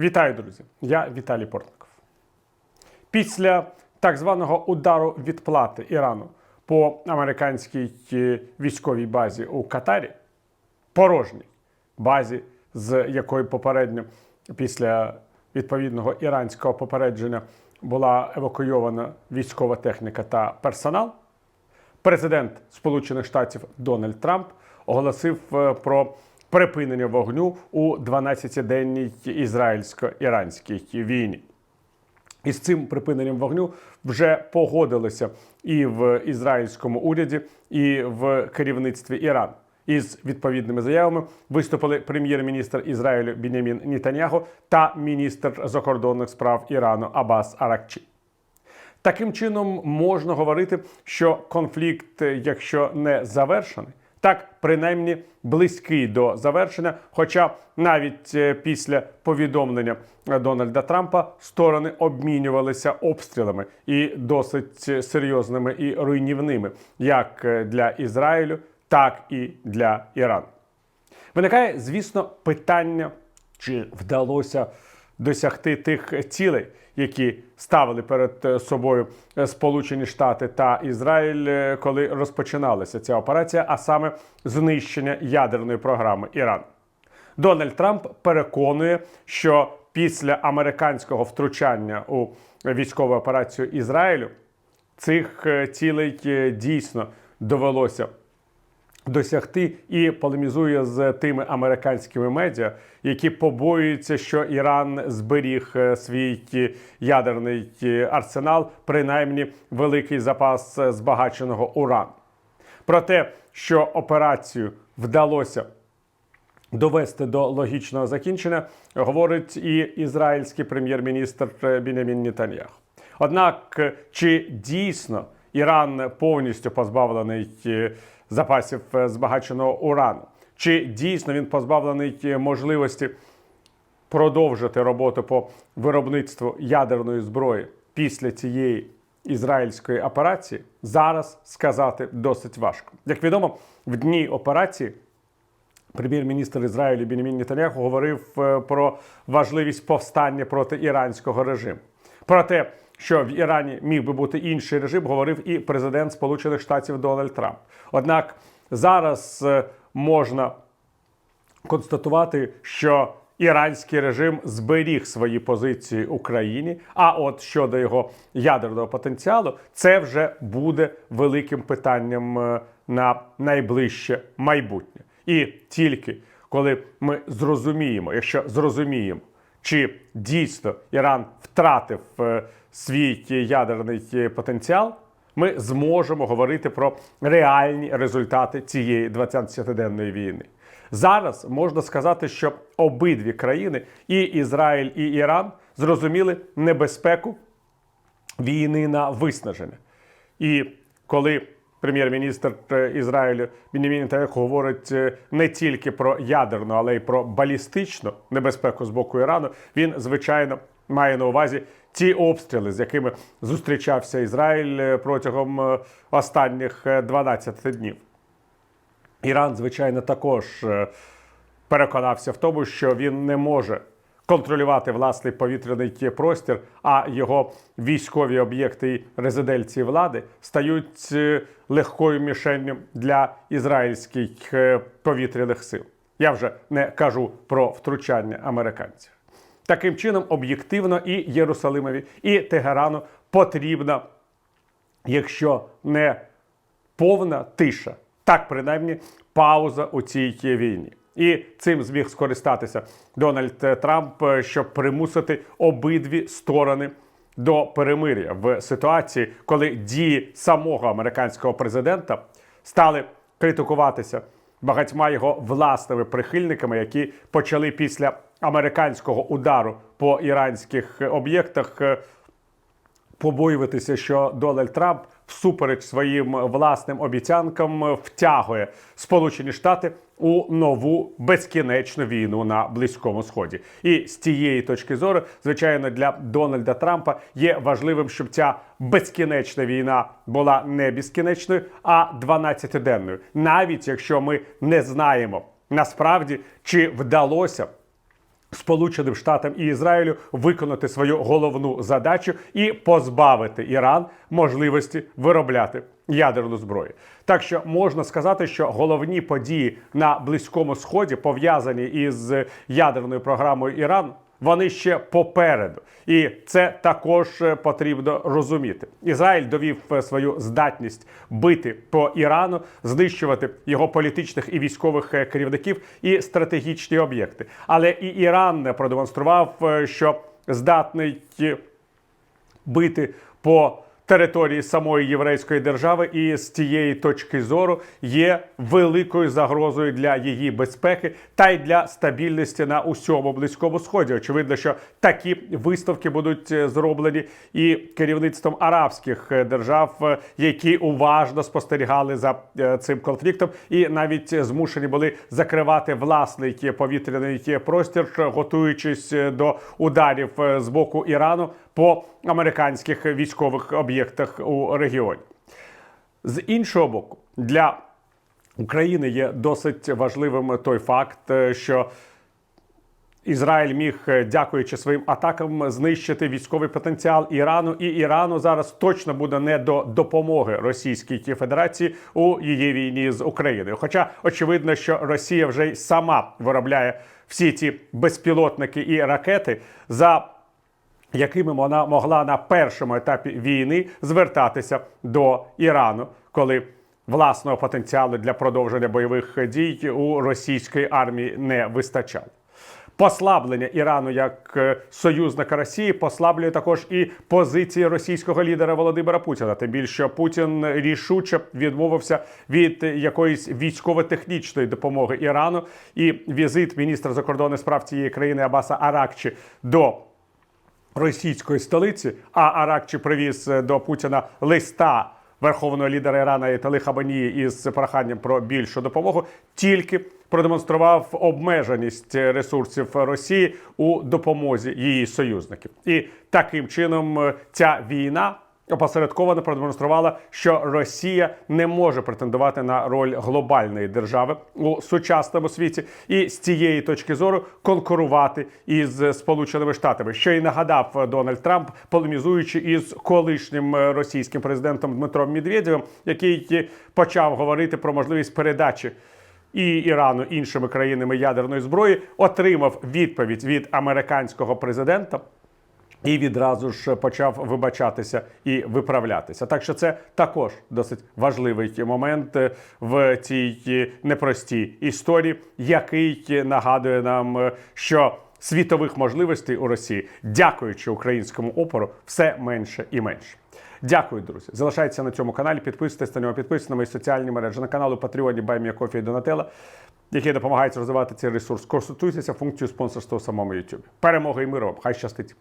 Вітаю, друзі! Я Віталій Портников. Після так званого удару відплати Ірану по американській е, військовій базі у Катарі, порожній базі, з якої попередньо після відповідного іранського попередження була евакуйована військова техніка та персонал, президент Сполучених Штатів Дональд Трамп оголосив е, про припинення вогню у 12-денній ізраїльсько-іранській війні. І з цим припиненням вогню вже погодилися і в ізраїльському уряді, і в керівництві Ірану. Із відповідними заявами виступили прем'єр-міністр Ізраїлю Бінямін Нітаньяго та міністр закордонних справ Ірану Абас Аракчі. Таким чином можна говорити, що конфлікт, якщо не завершений, так принаймні близький до завершення. Хоча навіть е, після повідомлення Дональда Трампа сторони обмінювалися обстрілами і досить серйозними і руйнівними, як для Ізраїлю, так і для Ірану. Виникає, звісно, питання, чи вдалося досягти тих цілей, які ставили перед собою Сполучені Штати та Ізраїль, е, коли розпочиналася ця операція, а саме знищення ядерної програми Ірану. Дональд Трамп переконує, що після американського втручання у військову операцію Ізраїлю цих е, цілей е, дійсно довелося досягти і полемізує з тими американськими медіа, які побоюються, що Іран зберіг е, свій ядерний е, арсенал, принаймні великий запас е, збагаченого урану. Про те, що операцію вдалося довести до логічного закінчення, говорить і ізраїльський прем'єр-міністр Бінямін Нетаньяху. Однак, чи дійсно Іран повністю позбавлений запасів е, збагаченого урану? Чи дійсно він позбавлений е, можливості продовжити роботу по виробництву ядерної зброї після цієї ізраїльської операції, зараз сказати досить важко. Як відомо, в дні операції прем'єр-міністр Ізраїлю Бінімін Нетаньяху говорив е, про важливість повстання проти іранського режиму. Про те, що в Ірані міг би бути інший режим, говорив і президент Сполучених Штатів Дональд Трамп. Однак зараз е, можна констатувати, що іранський режим зберіг свої позиції Україні. А от щодо його ядерного потенціалу, це вже буде великим питанням е, на найближче майбутнє. І тільки коли ми зрозуміємо, якщо зрозуміємо, чи дійсно Іран втратив е, свій ядерний е, потенціал, ми зможемо говорити про реальні результати цієї 20-денної війни. Зараз можна сказати, що обидві країни, і Ізраїль, і Іран, зрозуміли небезпеку війни на виснаження. І коли прем'єр-міністр е, Ізраїлю Бінімін Нетаньяху говорить е, не тільки про ядерну, але й про балістичну небезпеку з боку Ірану, він звичайно має на увазі ті обстріли, з якими зустрічався Ізраїль е, протягом е, останніх е, 12 днів. Іран, звичайно, також е, переконався в тому, що він не може контролювати власний повітряний простір, а його військові об'єкти і резиденції влади стають е, легкою мішенню для ізраїльських е, повітряних сил. Я вже не кажу про втручання американців. Таким чином, об'єктивно і Єрусалимові, і Тегерану потрібна, якщо не повна тиша, так принаймні пауза у цій війні. І цим зміг скористатися Дональд Трамп, щоб примусити обидві сторони до перемир'я в ситуації, коли дії самого американського президента стали критикуватися багатьма його власними прихильниками, які почали після американського удару по іранських об'єктах е, побоюватися, що Дональд Трамп всупереч своїм власним обіцянкам втягує Сполучені Штати у нову безкінечну війну на близькому сході. І з цієї точки зору, звичайно, для Дональда Трампа є важливим, щоб ця безкінечна війна була не безкінечною, а 12-денною. Навіть якщо ми не знаємо насправді, чи вдалося Сполученим Штатам і Ізраїлю виконати свою головну задачу і позбавити Іран можливості виробляти ядерну зброю. Так що можна сказати, що головні події на Близькому Сході пов'язані із ядерною програмою Ірану. Вони ще попереду, і це також е, потрібно розуміти. Ізраїль довів е, свою здатність бити по Ірану, знищувати його політичних і військових е, керівників і стратегічні об'єкти. Але і Іран не продемонстрував, що здатний бити по території самої єврейської держави, і з цієї точки зору є великою загрозою для її безпеки та й для стабільності на усьому близькому сході. Очевидно, що такі виставки будуть е, зроблені і керівництвом арабських е, держав, е, які уважно спостерігали за цим конфліктом, і навіть змушені були закривати власний повітряний простір, готуючись до ударів з боку Ірану по американських військових об'єктах у регіоні. З іншого боку, для України є досить важливим той факт, е, що Ізраїль міг, е, дякуючи своїм атакам, знищити військовий потенціал Ірану, і Ірану зараз точно буде не до допомоги Російській Федерації у її війні з Україною. Хоча очевидно, що Росія вже й сама виробляє всі ці безпілотники і ракети за якими вона могла на першому етапі війни звертатися до Ірану, коли власного потенціалу для продовження бойових дій у російської армії не вистачало. Послаблення Ірану як е, союзника Росії послаблює також і позиції російського лідера Володимира Путіна. Тим більше Путін рішуче відмовився від якоїсь військово-технічної допомоги Ірану, і візит міністра закордонних справ цієї країни Абаса Аракчі до російської столиці, а Аракчі привіз е, до Путіна листа верховного лідера Ірана Італи Хабанії із проханням про більшу допомогу, тільки продемонстрував обмеженість ресурсів Росії у допомозі її союзників, і таким чином е, ця війна. Опосередковано продемонструвала, що Росія не може претендувати на роль глобальної держави у сучасному світі, і з цієї точки зору конкурувати із Сполученими Штатами, що і нагадав Дональд Трамп, полемізуючи із колишнім е, російським президентом Дмитром Медведєвим, який почав говорити про можливість передачі. І Ірану іншими країнами ядерної зброї отримав відповідь від американського президента і відразу ж почав вибачатися і виправлятися. Так що це також досить важливий момент е, в цій е, непростій історії, який нагадує нам, е, що світових можливостей у Росії, дякуючи українському опору, все менше і менше. Дякую, друзі. Залишайтеся на цьому каналі. Підписуйтесь на нього, підписуйтесь на мої соціальні мережі на каналу Патреоні Баймія Кофі і Донателла, які допомагають розвивати цей ресурс. Консультуйтеся функцію спонсорства у самому YouTube. Перемоги і миру! Хай щастить!